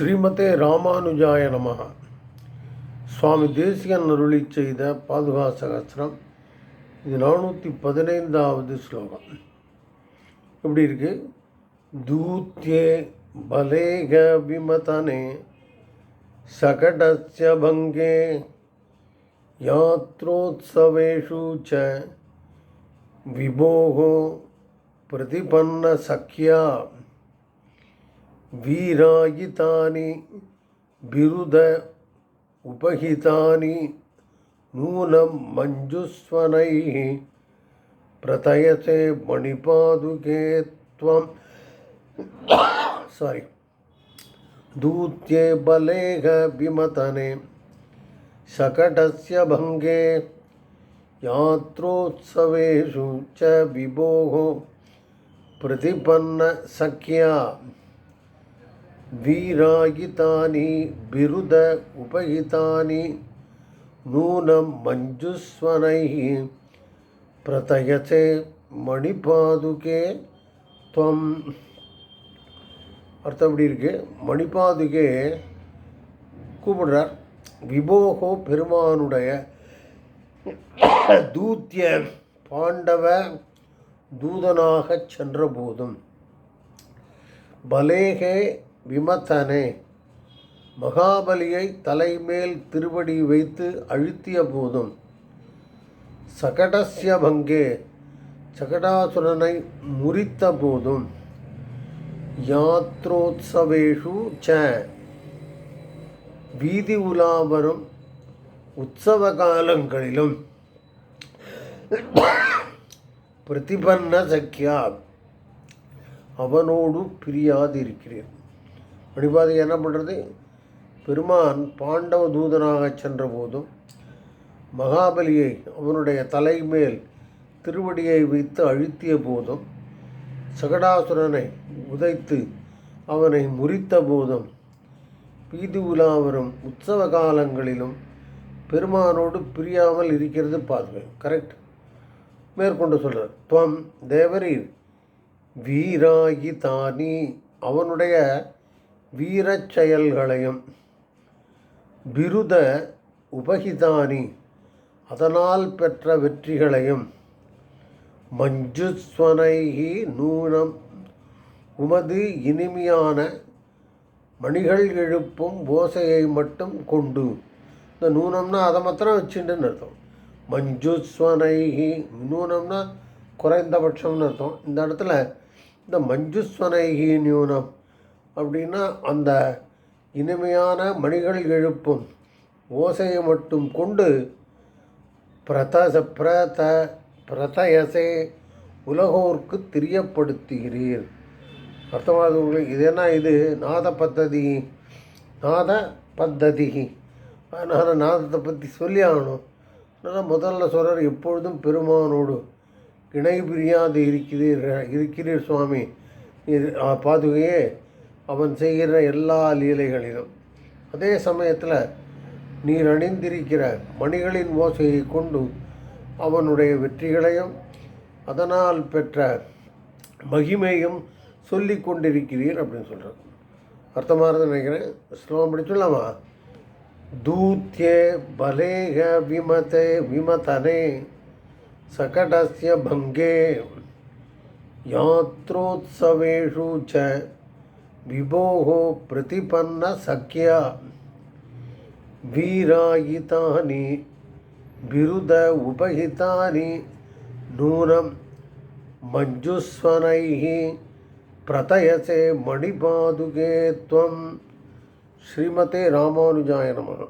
ஸ்ரீமதே ராமானுஜாய நமக. சுவாமி தேசிகன் அருளி செய்த பாதுகா சகசிரம். இது நானூற்றி பதினைந்தாவது ஸ்லோகம். எப்படி இருக்கு? தூத்தியே பலேக விமதனே சகடஸ்ய பங்கே யாத்ரோத்சவேஷு ச விபோகோ பிரதிபன்ன சக்கியா वीरायितानि बिरुद उपहितानि नूनं मञ्जुस्वनैः प्रतयसे मणिपादुके त्वं। सारि दूत्ये बलेह विमतने शकटस्य भङ्गे यात्रोत्सवेषु च विभोः प्रतिपन्नसख्या வீராயிதானி பிருத உபகிதானி நூனம் மஞ்சுஸ்வனை பிரதயசே மணிபாதுகே துவம். அர்த்தம் எப்படி இருக்கு? மணிபாதுகே கூப்பிடுறார். விபோகோ பெருமானுடைய தூத்திய பாண்டவ தூதனாகச் சென்றபோதும் பலேகே விமத்தனே. மகாபலியை தலைமேல் திருவடி வைத்து அழுத்திய போதும். சகடஸ்ய பங்கே. சகடாசுரனை முறித்த போதும். யாத்ரோத்சவேஷு ச. வீதி உலாவரும் உற்சவ காலங்களிலும். பிரதிபன்ன சக்கியா அவனோடு பிரியாதிருக்கிறேன். வழிபாதை என்ன பண்ணுறது பெருமான் பாண்டவ தூதனாக சென்ற போதும் மகாபலியை அவனுடைய தலைமேல் திருவடியை வைத்து அழுத்திய போதும் சகடாசுரனை உதைத்து அவனை முறித்த போதும் பீதி உலா வரும் உற்சவ காலங்களிலும் பெருமானோடு பிரியாமல் இருக்கிறது பாருங்கள் கரெக்ட் மேற்கொண்டு சொல்கிறார் துவம் தேவரீர் வீராகி தானி அவனுடைய வீரச் செயல்களையும் பிருத உபகிதானி அதனால் பெற்ற வெற்றிகளையும் மஞ்சுஸ்வனைகி நூனம் உமது இனிமையான மணிகள் எழுப்பும் ஓசையை மட்டும் கொண்டு. இந்த நூனம்னா அதை மாத்திரம் வச்சுட்டுன்னு அர்த்தம். மஞ்சுஸ்வனைகி நூனம்னா குறைந்தபட்சம்னு அர்த்தம். இந்த இடத்துல இந்த மஞ்சுஸ்வனைகி நியூனம் அப்படின்னா அந்த இனிமையான மணிகள் எழுப்பும். ஓசையை மட்டும் கொண்டு பிரதச பிரத பிரதயசே உலகோர்க்கு தெரியப்படுத்துகிறீர். அர்த்தமாகுது உங்களுக்கு இது என்ன இது? நாத பத்ததி நாத பத்ததி. அதனால் நாதத்தை பற்றி சொல்லி ஆகணும். அதனால் முதல்ல சொல்கிறார் எப்பொழுதும் பெருமானோடு இணை பிரியாது இருக்கிறீர் இருக்கிறீர் சுவாமி. இது பாதுகையே அவன் செய்கிற எல்லா லீலைகளிலும். அதே சமயத்தில் நீர் அணிந்திருக்கிற மணிகளின் ஓசையை கொண்டு அவனுடைய வெற்றிகளையும் அதனால் பெற்ற மகிமையும் சொல்லி கொண்டிருக்கிறீர் அப்படின்னு சொல்கிறார் அர்த்தமாக நினைக்கிறேன். ஸ்லோகம் படிச்சுடலாமா தூத்தியே பலேக விமதே விமதனே சகடஸ்ய பங்கே யாத்ரோத்சவேஷு ச विभोः प्रतिपन्नसख्या वीरायितानि बिरुद उपहितानि नूनं मञ्जुस्वनैः प्रतयसे मणिपादुके त्वं श्रीमते रामानुजाय नमः